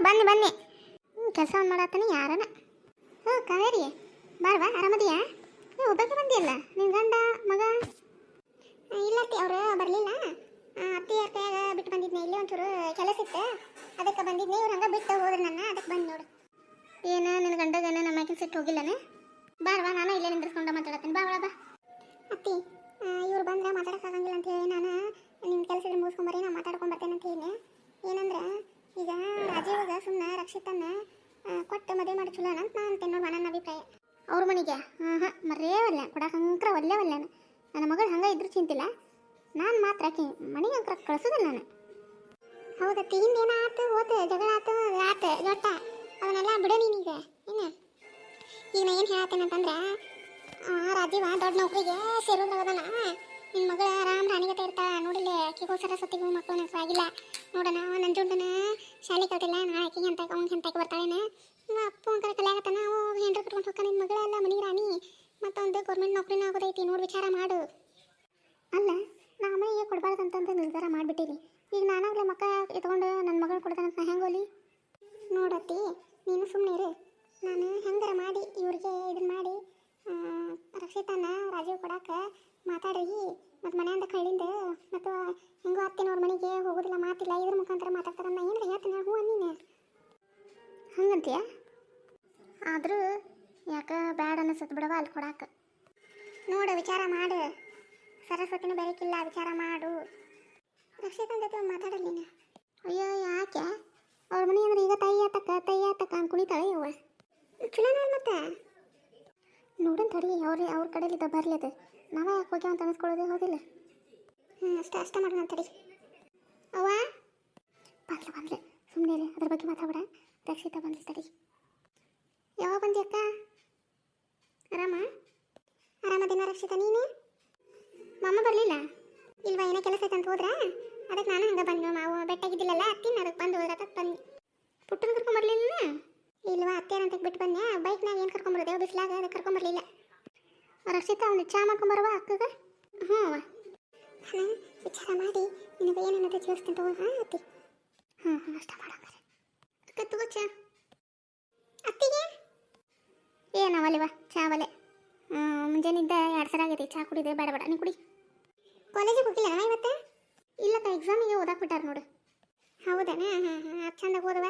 ಬನ್ನಿ ಬನ್ನಿ. ಕೆಲಸ ಒಂದು ಮಾಡತ್ತಾನೆ ಯಾರನ? ಹ್ಞೂ, ಕಾವೇರಿ. ಬಾರ್ವಾ, ಆರಾಮದಿಯಾ? ನೀವು ಒಬ್ಬಕ್ಕೆ ಬಂದಿಯಲ್ಲ ನಿನ್ನ ಗಂಡ, ಮಗ? ಇಲ್ಲ ಅತ್ತಿ, ಅವರು ಬರಲಿಲ್ಲ. ಅತ್ತಿ ಕೈಯಾಗ ಬಿಟ್ಟು ಬಂದಿದ್ನೆ? ಇಲ್ಲಿ ಒಂಚೂರು ಕೆಲಸ ಇತ್ತು. ಅದಕ್ಕೆ ಬಂದಿದ್ನೆ. ಇವ್ರು ಹಂಗೆ ಬಿಟ್ಟು ಹೋದ್ರೆ ನನ್ನ. ಅದಕ್ಕೆ ಬಂದು ನೋಡು. ಏನು ನಿನ್ನ ಗಂಡಗ ನಮ್ಮ ಮ್ಯಾಕಿನ ಸಿಟ್ಟು ಹೋಗಿಲ್ಲನೆ? ಬಾರ್ವಾ, ನಾನು ಇಲ್ಲೇ ನಿಂದಿರ್ಸ್ಕೊಂಡು ಮಾತಾಡತ್ತೀನಿ. ಬಾ ಬಾ. ಅತ್ತಿ ಇವ್ರು ಬಂದ್ರೆ ಮಾತಾಡೋಕ್ಕಾಗಂಗಿಲ್ಲ ಅಂತ ಹೇಳಿ ನಾನು ನಿಮ್ಮ ಕೆಲಸದ ಮುಗಿಸ್ಕೊಂಬರಿ ನಾನು ಮಾತಾಡ್ಕೊಂಡು ಬರ್ತೇನೆ ಅಂತ ಹೇಳಿ ಏನಂದ್ರೆ ಈಗ ರಾಜೀವಾಗ ಸುಮ್ಮನೆ ರಕ್ಷಿತನ್ನ ಆ, ಕೊಟ್ಟು ಮದುವೆ ಮಾಡಿ ಚಲೋ ಅಂತ ನಾನು ಅಂತೇನೆ ನೋಡಿ ನನ್ನ ಅಭಿಪ್ರಾಯ. ಅವ್ರ ಮನೆಗೆ? ಹಾಂ ಹಾಂ ಮರೇ ಒಲ್ಲೆ. ಕೊಡಕ್ಕೆ ಅಂಕ್ರ ಒಲ್ಲೆ ಒಲ್ಲೆನ ನನ್ನ ಮಗಳು ಹಂಗೆ ಇದ್ರೂ ಚಿಂತಿಲ್ಲ. ನಾನು ಮಾತ್ರ ಆಕಿ ಮನೆಗೆ ಅಂಕ್ರ ಕಳ್ಸೋದಿಲ್ಲ ನಾನು. ಹೌದತ್ತಿ ಹಿಂದೇನ ಆತು ಹೋತು ಜಗಳ ಆತು ಆತು ಜೊಟ್ಟ. ಅವನ್ನೆಲ್ಲ ಬಿಡು ನೀನೀಗ. ಏನು ಈಗ ನಾ ಏನು ಹೇಳತ್ತೇನೆ ಅಂತಂದ್ರೆ ಆ, ರಾಜೀವ ದೊಡ್ಡ ನೌಕರಿಗೆ ಸೇರೋದ್ರಾಗದಾನ ನಿನ್ನ ಮಗಳ ರಾಮ ರಾಣಿಗತೆ ಇರ್ತಾಳ. ನೋಡಿಲ್ಲ ಆಕಿಗೂ ಸತ್ತಿಗೂ ಮಕ್ಕಳು ಆಗಿಲ್ಲ ನೋಡೋಣ ನಂಜುಂಡನ ಶಾಲೆ ಕಲ್ತಿಲ್ಲ ನಾಳೆ ಆಕಿಗೆ ಅಂತ ಅವ್ನು ಹೆಂತಾಕಿ ಬರ್ತಾಳೇನ. ಅಪ್ಪು ಒಂಥರ ಕಲ್ಯಾಗತ್ತಾನ ಅವು ಹೆಂಡ್ರ ಕಟ್ಕೊಂಡು ಹೋಗ್ತಾನೆ ನಿನ್ನ ಮಗಳೆಲ್ಲ ಮನೆ ರಾಣಿ ಮತ್ತೊಂದು ಗೌರ್ಮೆಂಟ್ ನೌಕರಿನ ಆಗೋದೈತಿ ನೋಡಿ ವಿಚಾರ ಮಾಡು. ಅಲ್ಲ, ನಾ ಅಮ್ಮನಿಗೆ ಕೊಡಬಾರ್ದಂತಂದು ನಿರ್ಧಾರ ಮಾಡಿಬಿಟ್ಟಿರಿ ಈಗ ನಾನಾಗಲೇ ಮಕ್ಕ ಎತ್ಕೊಂಡು ನನ್ನ ಮಗಳು ಕೊಡ್ತಾನಂತ ನಾ ಹೆಂಗೋಲಿ ನೋಡತ್ತಿ ನೀನು ಸುಮ್ಮನೆ ಇರು. ನಾನು ಹೆಂಗಾರ ಮಾಡಿ ಇವ್ರಿಗೆ ಇದನ್ನ ಮಾಡಿ ರಕ್ಷಿತನ ರಾಜೀವ್ ಕೊಡಾಕ ಮಾತಾಡ್ರಿ. ಮತ್ತು ಮನೆಯಿಂದ ಕಳ್ಳಿಂದ ಮತ್ತು ಹೆಂಗೋ ಅತ್ತಿನವ್ರ ಮನೆಗೆ ಹೋಗೋದಿಲ್ಲ, ಮಾತಿಲ್ಲ, ಇದ್ರ ಮುಖಾಂತರ ಮಾತಾಡ್ತಾರ ನಾ ಏನಾರ ಹೇಳ್ತೀನಿ ಹ್ಞೂ ಅನ್ನೀನೆ. ಹಂಗಂತೀಯ? ಆದರೂ ಯಾಕ ಬ್ಯಾಡ ಅನ್ನಿಸುತ್ತೆ ಬಿಡವ ಅಲ್ಲಿ ಕೊಡಾಕ. ನೋಡು, ವಿಚಾರ ಮಾಡು. ಸರಸ್ವತಿನೂ ಬೆರಕಿಲ್ಲ, ವಿಚಾರ ಮಾಡು. ರಕ್ಷಿತನ ಜೊತೆ ಮಾತಾಡಲಿ ಅಯ್ಯೋ, ಯಾಕೆ? ಅವ್ರ ಮನೆ ಅಂದ್ರೆ ಈಗ ತಾಯಿ ಆತಕ್ಕ ತಾಯಿ ಆತಕ್ಕ ಅಂತ ಕುಣಿತಾಳೆ ಯವ್ವ. ಚಲೋ ಮತ್ತೆ. ನೋಡನ್ ತಡಿ, ಅವ್ರ ಅವ್ರ ಕಡೆಲಿದ್ದ ಬರಲಿ ಅದು. ನಾವೇ ಯಾಕೆ ಹೋಗ್ಯಾವ ಅಂತ ಅನಿಸ್ಕೊಳ್ಳೋದೇ, ಹೋದಿಲ್ಲ? ಹ್ಞೂ ಅಷ್ಟೇ ಅಷ್ಟೇ ಮಾಡೋಣ ತಡಿ. ಅವ್ವ? ಬಂದ್ಲು ಬಂದ್ಲು ಸುಮ್ಮನೆ ಅದ್ರ ಬಗ್ಗೆ ಮಾತಾಡ ರಕ್ಷಿತ ಬಂದ್ಲು ತಡಿ. ಯಾವಾಗ ಬಂದಿ ಅಕ್ಕ ಆರಾಮ ಆರಾಮದಿನ ರಕ್ಷಿತ ನೀನು? ಮಮ್ಮ ಬರಲಿಲ್ಲ? ಇಲ್ವಾ, ಏನೋ ಕೆಲಸ ಐತೆ ಅಂತ ಹೋದ್ರ? ಅದಕ್ಕೆ ನಾನು ಹಂಗೆ ಬಂದು ಮಾವು ಬೆಟ್ಟಾಗಿದ್ದಿಲ್ಲಲ್ಲ, ಅತ್ತಿನ ಅದಕ್ಕೆ ಬಂದು ಹೋದ್ರ ಅದಕ್ಕೆ ಬಂದು ಪುಟ್ಟನ ಕರ್ಕೊಂಬರ್ಲಿಲ್ಲ ಇಲ್ವಾ ಅತ್ತೆ ಅಂತ ಬಿಟ್ಟು ಬಂದೆ ಬೈಕ್ನಾಗ ಏನು ಕರ್ಕೊಂಬರೋದು ಬಿಸ್ಲಾಗ? ಅದಕ್ಕೆ ಕರ್ಕೊಂಬರ್ಲಿಲ್ಲ ರಕ್ಷಿತಾ ಒಂದು ಚಾ ಮಾಡ್ಕೊಂಬರುವ ಅಕ್ಕಗ? ಹ್ಞೂ ನಾನು ವಿಚಾರ ಮಾಡಿ. ನಿನಗೆ ಏನನ್ನೋದು ತಿಳಿಸ್ತೀನಿ ಹೋಗ ಅತ್ತಿ? ಹಾಂ ಹಾಂ ಅಷ್ಟ ಮಾಡಂಗಾರೆ ಅಕ್ಕ, ತಗೋ ಚಾ. ಏನವಲ್ಲಿವ ಚಾ ಒಲೆ. ಮುಂಜಾನಿದ್ದ ಎರಡು ಸಲ ಆಗೈತಿ, ಚಾ ಕುಡಿದೆ, ಬೇಡ ಬೇಡ, ನೀ ಕುಡಿ. ಕಾಲೇಜಿಗೆ ಹೋಗಿಲ್ಲ ಇವತ್ತು? ಇಲ್ಲಕ್ಕ ಎಕ್ಸಾಮಿಗೆ ಓದಾಕ್ ಬಿಟ್ಟಾರ ನೋಡು. ಹೌದಾ ಹಾಂ ಹಾಂ ಹಾಂ, ಚಂದಾಗ ಓದವ?